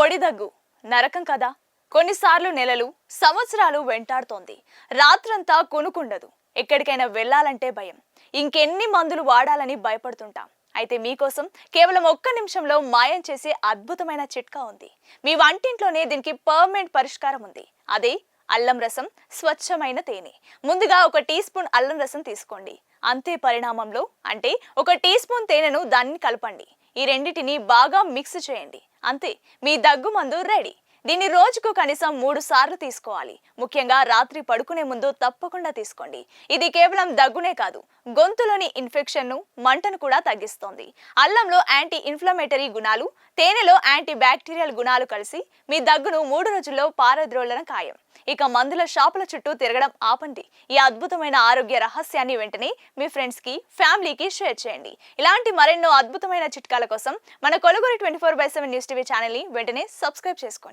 పొడి దగ్గు నరకం కదా? కొన్నిసార్లు నెలలు సంవత్సరాలు వెంటాడుతోంది. రాత్రంతా కొనుకుండదు. ఎక్కడికైనా వెళ్ళాలంటే భయం. ఇంకెన్ని మందులు వాడాలని భయపడుతుంటాం. అయితే మీకోసం కేవలం ఒక్క నిమిషంలో మాయం చేసే అద్భుతమైన చిట్కా ఉంది. మీ వంటింట్లోనే దీనికి పర్మనెంట్ పరిష్కారం ఉంది. అదే అల్లం రసం స్వచ్ఛమైన తేనె. ముందుగా ఒక టీ స్పూన్ అల్లం రసం తీసుకోండి. అంతే పరిణామంలో అంటే ఒక టీ స్పూన్ తేనెను దాన్ని కలపండి. ఈ రెండిటిని బాగా మిక్స్ చేయండి. అంతే మీ దగ్గు మందు రెడీ. దీన్ని రోజుకు కనీసం మూడు సార్లు తీసుకోవాలి. ముఖ్యంగా రాత్రి పడుకునే ముందు తప్పకుండా తీసుకోండి. ఇది కేవలం దగ్గునే కాదు గొంతులోని ఇన్ఫెక్షన్ను మంటను కూడా తగ్గిస్తోంది. అల్లంలో యాంటీ ఇన్ఫ్లమేటరీ గుణాలు తేనెలో యాంటీ బ్యాక్టీరియల్ గుణాలు కలిసి మీ దగ్గును మూడు రోజుల్లో పారద్రోలడం ఖాయం ఇక మందుల షాపుల చుట్టూ తిరగడం ఆపండి. ఈ అద్భుతమైన ఆరోగ్య రహస్యాన్ని వెంటనే మీ ఫ్రెండ్స్కి ఫ్యామిలీకి షేర్ చేయండి. ఇలాంటి మరెన్నో అద్భుతమైన చిట్కాల కోసం మన కొలుగురి twenty four by seven news TV ఛానల్ని వెంటనే సబ్స్క్రైబ్ చేసుకోండి.